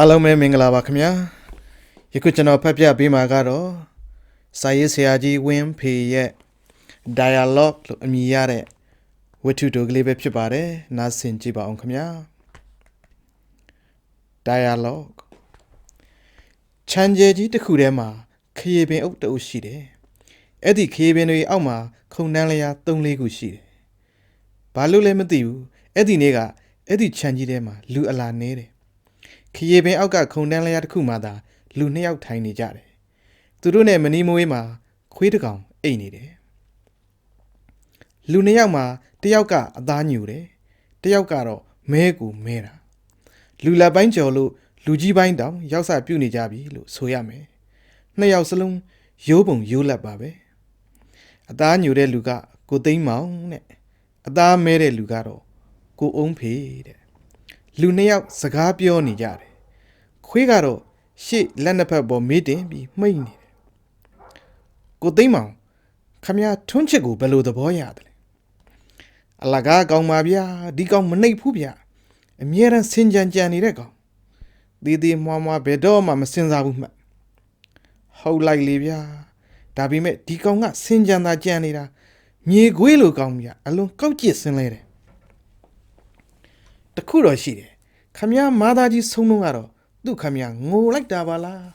အားလုံးပဲမင်္ဂလာပါခင်ဗျာယခုကျွန်တော်ဖတ်ပြပေးမှာကတော့စာရေးဆရာကြီးဝင်းဖေရဲ့ dialogue လို့အမည်ရတဲ့ဝတ္ထုတိုကလေးပဲဖြစ်ပါတယ်နားဆင်ကြည့်ပါအောင်ခင်ဗျာ dialogue ချမ်းကျဲကြီးတစ်ခုထဲမှာခရီးပင်အုပ်တအုပ်ရှိတယ် အဲ့ဒီခရီးပင်တွေအောက်မှာခုံတန်းလျာ၃လေးခုရှိတယ်ဘာလို့လဲမသိဘူးအဲ့ဒီနေ့ကအဲ့ဒီချမ်းကြီးထဲမှာလူအလာနေတယ်ခရီးပင်အောက်ကခုံတန်းလျာတစ်ခုမှသာလူနှစ်ယောက်ထိုင်နေကြတယ်သူတို့နဲ့မနီမဝေးမှာခွေးတစ်ကောင်အိတ်နေတယ်လူနှစ်ယောက်မှာတစ်ယောက်ကအသားညူတယ်တစ်ယောက်ကတော့မဲကူမဲတာလူလက်ပိုင်းကျော်လို့လူကြီးပိုင်းတောင်ရောက်စပြုတ်နေကြပြီလို့ဆိုရမယ်နှစ်ယောက်စလုံးရိုးပုံရိုးလက်ပါပဲ အသားညူတဲ့လူကကိုသိန်းမောင်တဲ့အသားမဲတဲ့လူကတော့ကိုအုံးဖေတဲ့လူနှစ်ယောက်စကားပြောနေကြတယ်ခွေးကတော့ရှေ့လက်နှစ်ဖက်ပေါ်မေးတင်ပြီးမှိတ်နေတယ်ကိုသိန်းမောင်ခမရထွန်းချစ်ကိုဘယ်လိုသဘောရတယ်လဲအလကားကောင်းပါဗျာဒီကောင်မနှိပ်ဘူးဗျာအမြဲတမ်းစင်ကြံကြံနေတဲ့ကောင်ဒီဒီမွားမွားဘယ်တော့မှမစင်စားဘူးမှတ်ဟုတ်လိုက်လေဗျာ ဒါပေမဲ့ဒီကောင်ကစင်ကြံတာကြံနေတာမြေခွေးလိုကောင်ဗျာအလွန်ကောက်ကျစ်စင်လဲတယ်တခုတော့ရှိတယ်ခမည်းမာသားကြီးဆုံးတော့ကတော့သူ့ခမည်းငိုလိုက်တာပါလား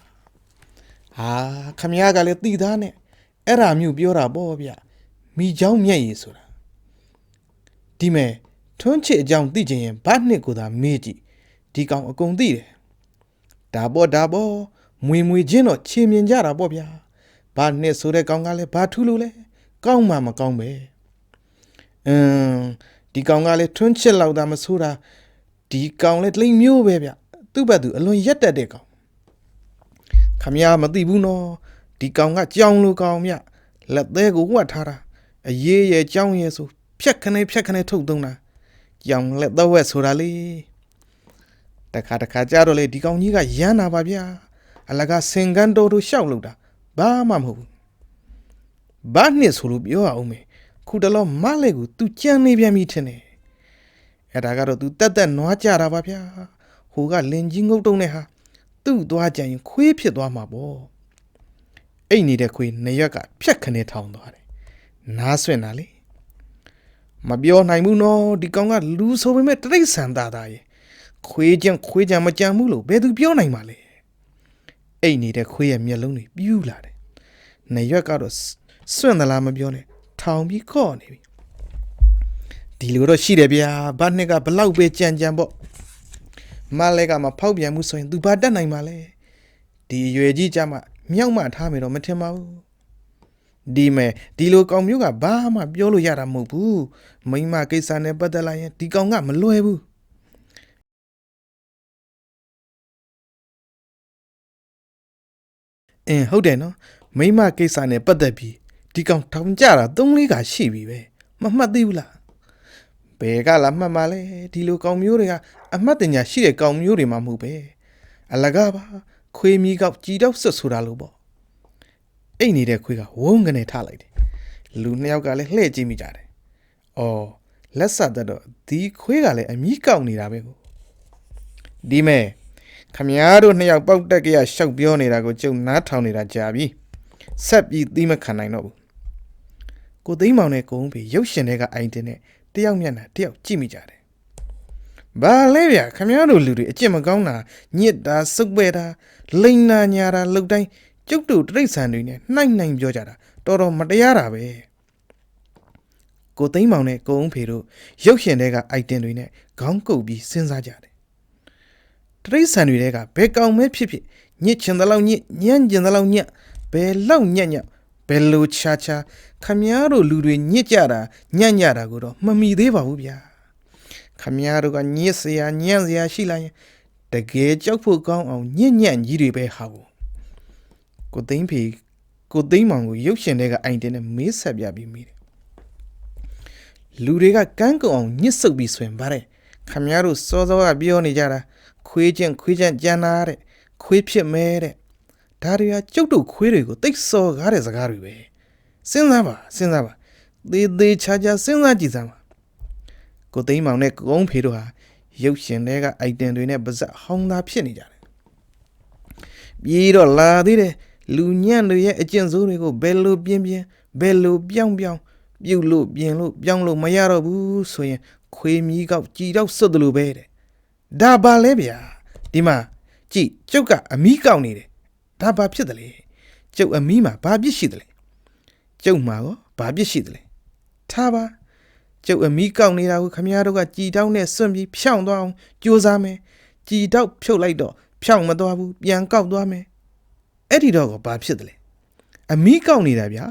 ဟာခမည်းကလည်းတည်သားနဲ့အဲ့ဒါမျိုးပြောတာပေါ့ဗျာမိเจ้าမျက်ရည်ဆိုတာ ဒီမဲ့ထွန်းချစ်အကြောင်းသိချင်ရင်ဘာနှစ်ကိုသာမေးကြည့်ဒီကောင်အကုန်သိတယ်ဒါပေါ့ဒါပေါ့မွေမွေချင်းတော့ချေမြင်ကြတာပေါ့ဗျာ ဘာနှစ်ဆိုတဲ့ကောင်ကလည်းဘာထူးလို့လဲကောင်းမှမကောင်းပဲအင်းဒီကောင်ကလည်းထွန်းချစ်လောက်သာမဆိုးတာဒီကောင်လည်းလိမ်မျိုးပဲဗျသူ့ဘက်သူအလွန်ရက်တက်တဲ့ကောင်ခမရမသိဘူးနော်ဒီကောင်ကကြောင်လိုကောင်မြလက်သေးကိုဝတ်ထားတာအရေးရဲ့ကြောင်ရဲ့ဆိုဖြက်ခနေဖြက်ခနေထုတ်သုံးတာကြောင်လက်တော့ဝက်ဆိုတာလေတခါတခါကြတော့လေဒီကောင်ကြီးကရမ်းတာပါဗျာအလကစင်ကန်တော်တို့ရှောက်လို့တာ ဘာမှမဟုတ်ဘူးဘာနှစ်ဆိုလို့ပြောရအောင်မေခုတလောမလေးကို तू ကြမ်းနေပြန်ပြီထင်တယ်အဲ့ဒါကတော့ तू တက်တက်နွားကြတာပါဗျာဟိုကလင်ကြီးငုတ်တုံးနဲ့ဟာသူ့သွားကြရင်ခွေးဖြစ်သွားမှာပေါ့အိတ်နေတဲ့ခွေးနှစ်ရက်ကဖြက်ခနေထောင်သွားတယ်နားဆွင့်တာလေမပြောနိုင်ဘူးနော်ဒီကောင်ကလူဆိုပေမဲ့တရိတ်ဆန်သားသားရဲ့ခွေးကြံခွေးကြံမကြံဘူးလို့ဘယ်သူပြောနိုင်မှာလဲ အိတ်နေတဲ့ခွေးရဲ့မျက်လုံးတွေပြူးလာတယ်နေရွက်ကတော့စွန့်သလားမပြောနဲ့ထောင်ပြီးခော့နေပြီဒီလိုတော့ရှိတယ်ဗျာဘာနှစ်ကဘလောက်ပဲကြံကြံပေါ့မလဲကမဖောက်ပြန်မှုဆိုရင် तू ဘာတက်နိုင်မှာလဲဒီအရွယ်ကြီးကြမှာမြောက်မှထားမယ်တော့မထင်ပါဘူးဒီမဲ့ဒီလိုကောင်မျိုးကဘာမှပြောလို့ရတာမဟုတ်ဘူးမိန်းမကိစ္စနဲ့ပတ်သက်လာရင်ဒီကောင်ကမလွယ်ဘူး အင်းဟုတ်တယ်နော်မိန်းမကိစ္စနဲ့ပတ်သက်ပြီးဒီကောင်ထောင်ကြတာ၃လေးကရှိပြီပဲမမှတ်သေးဘူးလားဘယ်ကလာမှတ်မှာလဲဒီလိုကောင်မျိုးတွေကအမှတ်တင်ညာရှိတဲ့ကောင်မျိုးတွေမှမဟုတ်ပဲအလကားပါခွေးမီကောက်ကြည်တော့ဆွတ်ဆိုတာလို့ပေါ့အိတ်နေတဲ့ခွေးကဝုန်းကနေထလိုက်တယ်လူနှစ်ယောက်ကလည်းလှည့်ကြည့်မိကြတယ်အော်လက်ဆက်သက်တော့ဒီခွေးကလည်းအမြီးကောက်နေတာပဲကိုဒီမဲ့ ခမည်းတော်နှစ်ယောက်ပေါက်တက်ကရရှောက်ပြောနေတာကိုကျုံနားထောင်နေတာကြာပြီဆက်ပြီးသီးမခံနိုင်တော့ဘူးကိုသိမ်းမောင်နဲ့ကိုုံးပြီရုပ်ရှင်တွေကအိုင်တင်နဲ့တယောက်မျက်နှာတယောက်ကြည့်မိကြတယ်ဘာလဲဗျာခမည်းတော်လူတွေအကျင့်မကောင်းတာညစ်တာစုပ်ပဲတာလိန်နာညာတာလှုပ်တိုင်းကျုပ်တို့တိရစ္ဆာန်တွေနဲ့နှိုက်နှိုင်ပြောကြတာတော်တော်မတရားတာပဲကိုသိမ်းမောင်နဲ့ကိုုံဖေတို့ရုပ်ရှင်တွေကအိုက်တင်တွေနဲ့ခေါင်းကုပ်ပြီးစဉ်းစားကြတယ် တိရစ္ဆာန်တွေကဘယ်ကောင်မဲဖြစ်ဖြစ်ညစ်ချင်တဲ့လောက်ညစ်ညံ့ချင်တဲ့လောက်ညံ့ဘယ်လောက်ညံ့ညံ့ဘယ်လိုချာချာခမည်းတော်လူတွေညစ်ကြတာညံ့ညတာကိုတော့မမီသေးပါဘူးဗျာခမည်းတော်ကညစ်စရာညံ့စရာရှိလာရင်တကယ်ကြောက်ဖို့ကောင်းအောင်ညံ့ညံ့ကြီးတွေပဲဟာကိုကိုသိန်းဖေကိုသိန်းမောင်ကိုရုပ်ရှင်တွေကအိုင်တင်နဲ့မေးဆက်ပြပြီးမိတယ်လူတွေကကန်းကုံအောင်ညှစ်ဆုပ်ပြီးဆိုရင်ဗါတဲ့ခမရတို့စောစောကပြောနေကြတာ ခွေးချင်းခွေးချင်းကြံနာတဲ့ခွေးဖြစ်မဲတဲ့ဒါတွေကကျုပ်တို့ခွေးတွေကိုတိတ်စော်ကားတဲ့စကားတွေပဲစဉ်းစားပါစဉ်းစားပါသေးသေးချာချာစဉ်းစားကြည့်စမ်းပါကိုသိန်းမောင်နဲ့ကိုကုန်းဖေတို့ဟာရုပ်ရှင်တွေကအိုက်တန်တွေနဲ့ပါဇက်ဟောင်းသားဖြစ်နေကြတယ်ပြီးတော့လာသေးတယ်လူညံ့တွေရဲ့အကျင့်ဆိုးတွေကိုဘယ်လိုပြင်းပြင်းဘယ်လိုပြောင်းပြောင်းပြုတ်လို့ပြင်လို့ပြောင်းလို့မရတော့ဘူးဆိုရင်ခွေးမီးကောက်ကြည်တော့စွတ်တယ်လို့ပဲတဲ့ ဒါပါလဲဗျာဒီမှာကြည်ကျုပ်ကအမီးကောက်နေတယ်ဒါဘာဖြစ်တယ်လဲကျုပ်အမီးမှာဘာပြစ်ရှိတယ်လဲကျုပ်မှာရောဘာပြစ်ရှိတယ်လဲထားပါကျုပ်အမီးကောက်နေတာကိုခမရတို့ကကြည်တောက်နဲ့စွန့်ပြီးဖြောင်းသွားအောင်ကြိုးစားမယ်ကြည်တောက်ဖြုတ်လိုက်တော့ဖြောင်းမသွားဘူးပြန်ကောက်သွားမယ်အဲ့ဒီတော့ကဘာဖြစ်တယ်လဲအမီးကောက်နေတာဗျာ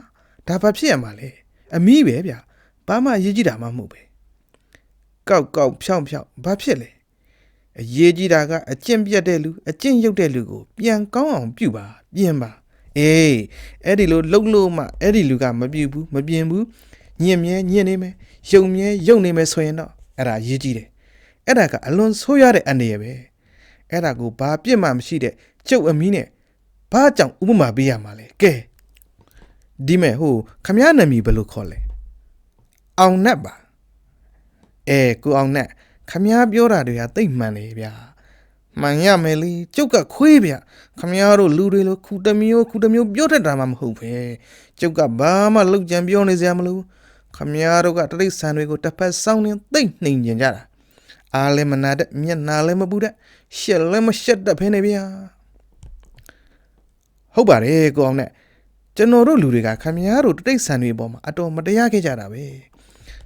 ဒါဘာဖြစ်ရမှာလဲအမီးပဲဗျာဘာမှရေးကြည့်တာမှမဟုတ်ပဲကောက်ကောက်ဖြောင်းဖြောင်းဘာဖြစ်လဲ အရေးကြီးတာကအကျင့်ပြတ်တဲ့လူအကျင့်ရုပ်တဲ့လူကို ပြန်ကောင်းအောင်ပြုပါပြင်ပါအေးအဲ့ဒီလိုလှုပ်လို့မှအဲ့ဒီလူကမပြုဘူးမပြင်ဘူးညင်မြဲညင်နေမယ်ယုံမြဲယုံနေမယ်ဆိုရင်တော့အဲ့ဒါရေးကြည့်တယ်အဲ့ဒါကအလွန်ဆိုးရတဲ့အနေရပဲအဲ့ဒါကိုဘာပြစ်မှမရှိတဲ့ကျုပ်အမီးနဲ့ဘာကြောင့်ဥပမာပေးရမှာလဲကဲဒီမဲ့ဟိုခမရနာမည်ဘယ်လိုခေါ်လဲအောင်နတ်ပါအဲကိုအောင်နတ် ခမရပြောတာတွေကတိတ်မှန်လေဗျာမှန်ရမယ်လေကျုပ်ကခွေးဗျခမရတို့လူတွေလိုခုတစ်မျိုးခုတစ်မျိုးပြောတတ်တာမှမဟုတ်ပဲကျုပ်ကဘာမှလောက်ကြံပြောနေစရာမလိုခမရတို့ကတရိတ်ဆန်တွေကိုတစ်ဖက်စောင်းနေသိမ့်နှိမ်ကျင်ကြတာအားလည်းမနာတဲ့မျက်နာလည်းမပူတဲ့ရှက်လည်းမရှက်တတ်ဖ ೇನೆ ဗျာဟုတ်ပါတယ်ကိုအောင်နဲ့ကျွန်တော်တို့လူတွေကခမည်းတော်တိတ်ဆန်တွေအပေါ်မှာအတော်မတရားခဲ့ကြတာပဲ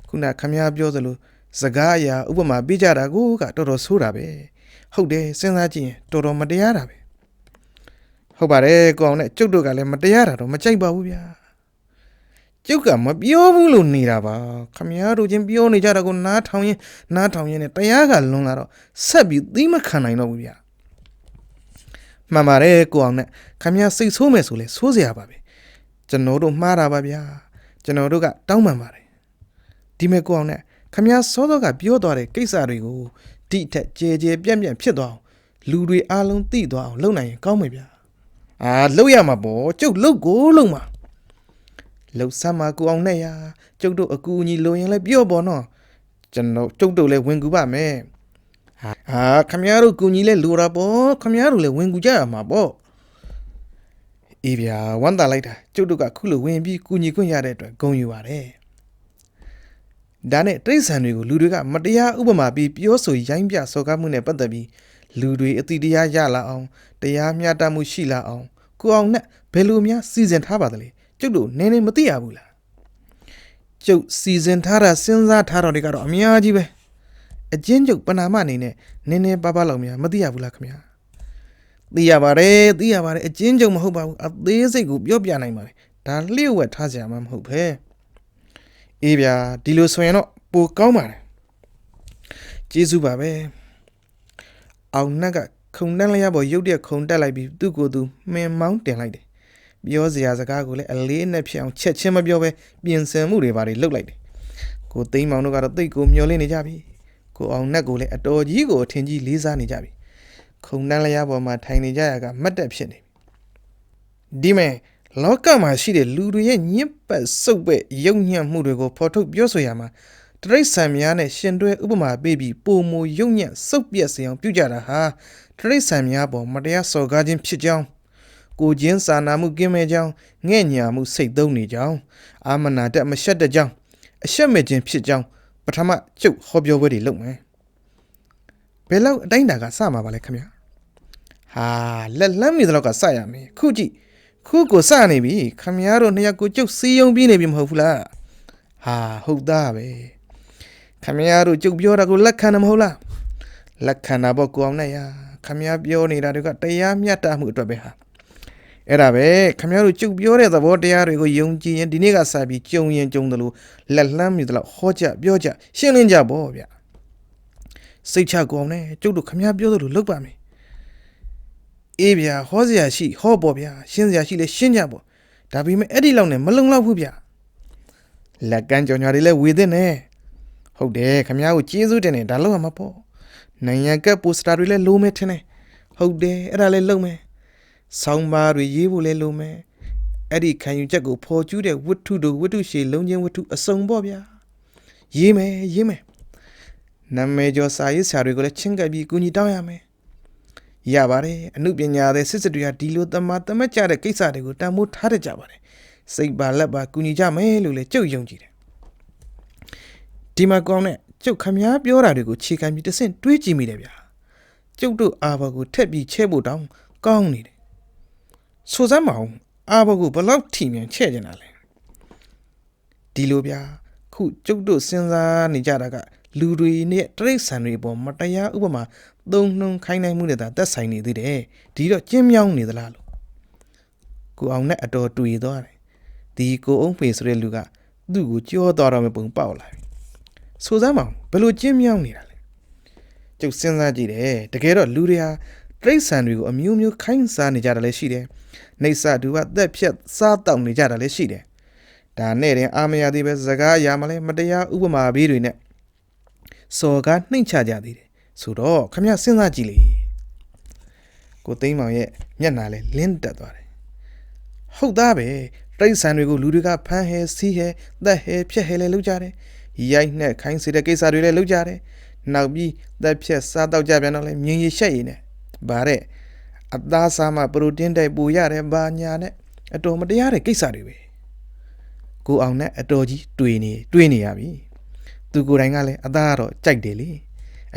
ခုနခမည်းပြောသလို စကားအရာဥပမာပေးကြတာကိုကတော်တော်ဆိုးတာပဲဟုတ်တယ်စဉ်းစားကြည့်ရင်တော်တော်မတရားတာပဲဟုတ်ပါတယ်ကိုအောင်နဲ့ကျုပ်တို့ကလည်းမတရားတာတော့မကြိုက်ပါဘူးဗျာကျုပ်ကမပြောဘူးလို့နေတာပါခမည်းတော်ချင်းပြောနေကြတာကိုနားထောင်ရင်နားထောင်ရင်နဲ့တရားကလွန်လာတော့ဆက်ပြီးသီးမခံနိုင်တော့ဘူးဗျာမှန်ပါတယ်ကိုအောင်နဲ့ခမည်းစိတ်ဆိုးမယ်ဆိုလဲဆိုးစရာပါပဲကျွန်တော်တို့မှားတာပါဗျာကျွန်တော်တို့ကတောင်းပန်ပါတယ်ဒီမဲ့ကိုအောင်နဲ့ ခမည်းစောစောကပြောသွားတဲ့ကိစ္စတွေကိုတိထက်ကြဲကြဲပြန့်ပြန့်ဖြစ်သွားအောင်လူတွေအားလုံးသိသွားအောင်လုပ်နိုင်ရင်ကောင်းမယ်ဗျာအာလုပ်ရမှာပေါ့ကျုပ်လုပ်ကိုလုပ်မှာလှုပ်ဆမ်းမှာကိုအောင်နဲ့ရာကျုပ်တို့အကူအညီလိုရင်လည်းပြောပေါ်နော်ကျွန်တော်ကျုပ်တို့လည်းဝင်ကူပါမယ်ဟာအာခမည်းတော်ကူညီလဲလိုတာပေါ့ခမည်းတော်လည်းဝင်ကူကြရမှာပေါ့အေးဗျာဝမ်းသာလိုက်တာကျုပ်တို့ကခုလိုဝင်ပြီးကူညီခွင့်ရတဲ့အတွက်ဂုဏ်ယူပါတယ် ဒါနဲ့တိရစ္ဆာန်တွေကိုလူတွေကမတရားဥပမာပြီးပြောဆိုရိုင်းပြစော်ကားမှုနဲ့ပတ်သက်ပြီးလူတွေအတိတရားရလာအောင်တရားမျှတမှုရှိလာအောင်ကိုအောင်နဲ့ဘယ်လိုများစီစဉ်ထားပါသလဲကျုပ်တို့နည်းနည်းမသိရဘူးလားကျုပ်စီစဉ်ထားတာစဉ်းစားထားတော့တွေကတော့အများကြီးပဲအချင်းကျုပ်ပနာမအနေနဲ့နည်းနည်းပါးပါးလောက်များမသိရဘူးလားခင်ဗျာသိရပါတယ်သိရပါတယ်အချင်းကျုံမဟုတ်ပါဘူးအသေးစိတ်ကိုပြောပြနိုင်ပါတယ်ဒါလျှို့ဝှက်ထားစရာမှမဟုတ်ပဲ အေးဗျာဒီလိုဆိုရင်တော့ပိုကောင်းပါတယ်ကျေးဇူးပါပဲအောင်နက်ကခုံတက်လျက်ပေါ်ရုတ်တရက်ခုံတက်လိုက်ပြီးသူ့ကိုယ်သူမှင်မောင်းတင်လိုက်တယ်ပြောစရာစကားကိုလည်းအလေးနဲ့ဖြစ်အောင်ချက်ချင်းမပြောပဲပြင်ဆင်မှုတွေပါတွေလုပ်လိုက်တယ်ကိုသိမ်းမောင်တို့ကတော့တိတ်ကိုမျောလင့်နေကြပြီကိုအောင်နက်ကိုလည်းအတော်ကြီးကိုအထင်ကြီးလေးစားနေကြပြီခုံတန်းလျားပေါ်မှာထိုင်နေကြရကမတ်တက်ဖြစ်နေပြီဒီမဲ့ လောကမှာရှိတဲ့လူတွေရဲ့ညစ်ပတ်စုပ်ပဲ့ယုံညံ့မှုတွေကိုဖော်ထုတ်ပြောဆိုရမှာတရိတ်ဆန်များနဲ့ရှင်တွဲဥပမာပေးပြီးပုံမူယုံညံ့စုပ်ပြက်စေအောင်ပြုကြတာဟာတရိတ်ဆန်များပေါ်မတရားစော်ကားခြင်းဖြစ်ကြောင်းကိုချင်းစာနာမှုကင်းမဲ့ကြောင်းငဲ့ညာမှုစိတ်သုံးနေကြောင်းအာမနာတက်မရှက်တဲ့ကြောင်းအရှက်မဲ့ခြင်းဖြစ်ကြောင်းပထမကျုပ်ဟောပြောပွဲတွေလုပ်မယ်ဘယ်လောက်အတိုင်းတာကစမှာပါလဲခင်ဗျာဟာလက်လန်းမီသလောက်ကစရမယ်ခုကြည့် ခုကိုစနေပြီခမရတို့နှစ်ယောက်ကိုကျုပ်စီယုံပြနေပြီမဟုတ်ဘူးလားဟာဟုတ်သားပဲခမရတို့ကျုပ်ပြောတာကိုလက်ခံတယ်မဟုတ်လားလက်ခံတာပေါ့ကိုအောင်နဲ့ရခမရပြောနေတာတွေကတရားမျှတမှုအတွက်ပဲဟာအဲ့ဒါပဲခမရတို့ကျုပ်ပြောတဲ့သဘောတရားတွေကိုယုံကြည်ရင်ဒီနေ့ကစပြီးကြုံရင်ကြုံတယ်လို့လက်လန်းမြည်တယ်လို့ဟောကြပြောကြရှင်းလင်းကြပေါ့ဗျစိတ်ချကောင်းနဲ့ကျုပ်တို့ခမရပြောသလိုလုပ်ပါမယ် အေးဗျာဟောစရာရှိဟောပေါ့ဗျာရှင်းစရာရှိလဲရှင်းကြပေါ့ဒါပေမဲ့အဲ့ဒီလောက်နဲ့မလုံလောက်ဘူးဗျာလက်ကမ်းကြော်ညာတွေလဲဝေသင့်နေဟုတ်တယ်ခမရကိုကျေးဇူးတင်တယ်ဒါလောက်ရမှာပေါ့နိုင်ငံကပ်ပိုစတာတွေလဲလိုမယ်ထင်တယ်ဟုတ်တယ်အဲ့ဒါလဲလုံမယ်ဆောင်းပါးတွေရေးဖို့လဲလိုမယ်အဲ့ဒီခံယူချက်ကိုဖော်ကျူးတဲ့ဝတ္ထုတို့ဝတ္ထုရှည်လုံးချင်းဝတ္ထုအစုံပေါ့ဗျာရေးမယ်ရေးမယ်နာမည်ကျော်စာရေးဆရာတွေကိုလည်းချင်းကပ်ပြီးကူညီတောင်းရမယ် ရပါတယ်အမှုပညာတဲ့စစ်စစ်တွေကဒီလိုတမတမတ်ကြတဲ့ကိစ္စတွေကိုတန်ဖိုးထားတတ်ကြပါတယ်စိတ်ပါလက်ပါကူညီကြမယ်လို့လည်းကြုတ်ယုံကြည်တယ်ဒီမှာကောင်းတဲ့ကျုပ်ခမားပြောတာတွေကိုခြေခံပြီးတစ်ဆင့်တွေးကြည့်မိတယ်ဗျာကျုပ်တို့အာဘော်ကိုထက်ပြီးချဲဖို့တောင်းကောင်းနေတယ်ဆိုစမ်းမအောင်အာဘော်ကိုဘယ်လောက်ထိမြန်ချဲ့ကျင်တာလဲဒီလိုဗျာခုကျုပ်တို့စဉ်းစားနေကြတာကလူတွေနဲ့တရိတ်ဆန်တွေအပေါ်မတရားဥပမာ သုံးနှုံခိုင်းနိုင်မှုနဲ့သာသက်ဆိုင်နေသေးတယ်ဒီတော့ကျင်းမြောင်းနေသလားလို့ကိုအောင်နဲ့အတော်တူရသွားတယ်ဒီကိုအောင်ဖေဆိုတဲ့လူကသူ့ကိုကြောသွားတော့မပုံပေါက်လာပြီဆိုစမ်းမအောင်ဘယ်လိုကျင်းမြောင်းနေတာလဲကျုပ်စဉ်းစားကြည့်တယ်တကယ်တော့လူတွေဟာတရိတ်ဆန်တွေကိုအမျိုးမျိုးခိုင်းစားနေကြတာလည်းရှိတယ်နှိပ်စတူကသက်ဖြတ်စားတောက်နေကြတာလည်းရှိတယ်ဒါနဲ့တင်အာမရသေးပဲစကားအရာမလဲမတရားဥပမာဘေးတွေနဲ့စော်ကားနှိမ့်ချကြသေးတယ် ဆိုတော့ခမရစဉ်းစားကြည့်လေကိုသိန်းမောင်ရဲ့မျက်နှာလဲလင်းတက်သွားတယ်ဟုတ်သားပဲတရိတ်ဆန်တွေကိုလူတွေကဖမ်းဟဲစီးဟဲသက်ဟဲဖြက်ဟဲလဲလုပ်ကြတယ်ရိုက်နှက်ခိုင်းစေတဲ့ကိစ္စတွေလည်းလုပ်ကြတယ်နောက်ပြီးသက်ဖြက်စားတော့ကြပြန်တော့လဲမြင်ရရှက်ရည်နဲ့ဗါတဲ့အသားစားမှပရိုတင်းတိုက်ပူရတယ်ဘာညာနဲ့အတော်မတရားတဲ့ကိစ္စတွေပဲကိုအောင်နဲ့အတော်ကြီးတွေ့နေတွေ့နေရပြီသူကိုယ်တိုင်ကလည်းအသားကတော့ကြိုက်တယ်လေ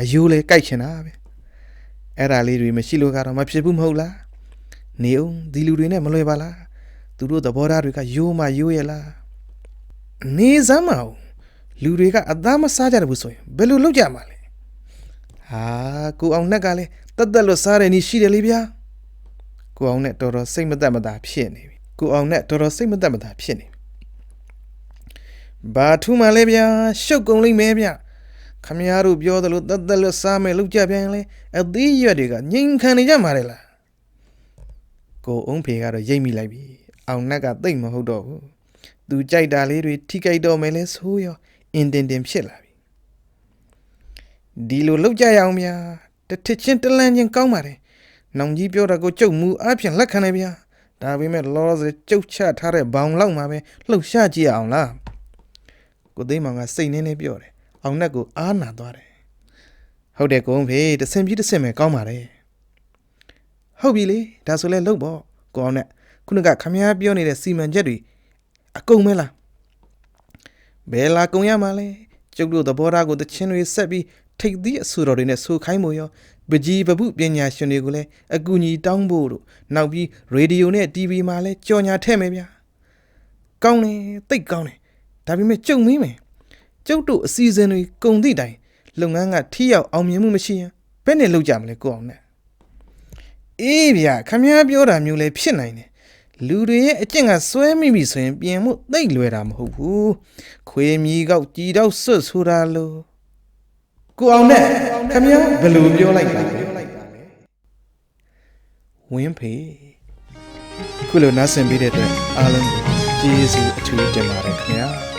အယိုးလည်းကြိုက်ချင်တာပဲအဲ့ဒါလေးတွေမရှိလို့ကတော့မဖြစ်ဘူးမဟုတ်လားနေအောင်ဒီလူတွေနဲ့မလွယ်ပါလားသူတို့သဘောထားတွေကယိုးမှယိုးရလားနေစမ်းမအောင်လူတွေကအသားမစားကြတယ်ဘူးဆိုရင်ဘယ်လိုလုပ်ကြမှာလဲဟာကိုအောင်နဲ့ကလည်းတတ်တက်လို့စားတယ်နီးရှိတယ်လေဗျာကိုအောင်နဲ့တော်တော်စိတ်မသက်မသာဖြစ်နေပြီကိုအောင်နဲ့တော်တော်စိတ်မသက်မသာဖြစ်နေပြီဘာထူးမှလဲဗျာရှုပ်ကုန်လိမ့်မယ်ဗျ ခမရတို့ပြောသလိုတတ်တက်လို့စားမယ်လုပ်ကြပြန်လဲအသီးရွက်တွေကငြိမ်ခံနေကြမှာလေလားကိုအောင်ဖေကတော့ရိတ်မိလိုက်ပြီအောင်နက်ကတိတ်မဟုတ်တော့ဘူးသူကြိုက်တာလေးတွေထိကြိုက်တော့မယ်လဲဆိုရောအင်တင်တင်ဖြစ်လာပြီဒီလိုလောက်ကြရအောင်ဗျာတစ်ထစ်ချင်းတလန်းချင်းကောင်းပါတယ်နောင်ကြီးပြောတာကိုကြုတ်မူအပြင်လက်ခံနေဗျာဒါပေမဲ့လောစကြုတ်ချထားတဲ့ဘောင်လောက်မှာပဲလှုပ်ရှားကြည့်အောင်လားကိုသိမ်းမောင်ကစိတ်နှင်းနှင်းပြောတယ် အောင်နက်ကိုအားနာသွားတယ်ဟုတ်တယ်ကုန်းဖေးတဆင်ပြီးတဆင်ပဲကောင်းပါတယ်ဟုတ်ပြီလေဒါဆိုလဲလှုပ်ပေါ့ကိုအောင်နက်ခုနကခမည်းပြောနေတဲ့စီမံချက်တွေအကုန်မဲလားဘယ်လာကုံရမှာလဲကျုပ်တို့သဘောထားကိုတချင်းတွေဆက်ပြီးထိတ်သီးအဆူတော်တွေနဲ့ဆိုခိုင်းမို့ရောပကြီးပပုပညာရှင်တွေကိုလည်းအကူအညီတောင်းဖို့တို့နောက်ပြီးရေဒီယိုနဲ့ TV မှာလည်းကြော်ညာထည့်မယ်ဗျာကောင်းတယ်တိတ်ကောင်းတယ်ဒါပေမဲ့ကြုံမင်းမယ် ကျုပ်တို့အစီအစဉ်တွေကုံသည့်တိုင်လုပ်ငန်းကထိရောက်အောင်မြင်မှုမရှိရင်ဘယ်နဲ့လုပ်ကြမလဲကိုအောင်နဲ့အေးဗျာခမည်းပြောတာမျိုးလည်းဖြစ်နိုင်တယ်လူတွေရဲ့အကျင့်ကစွဲမိပြီဆိုရင်ပြင်မှုသိမ့်လွယ်တာမဟုတ်ဘူးခွေမြီကောက်ကြည်တော့ဆွတ်ဆိုတာလို့ကိုအောင်နဲ့ခမည်းဘယ်လိုပြောလိုက်တာလဲဝင်းဖေခုလိုနားဆင်ပေးတဲ့အတွက်အားလုံးကိုကျေးဇူးအထူးတင်ပါတယ်ခင်ဗျာ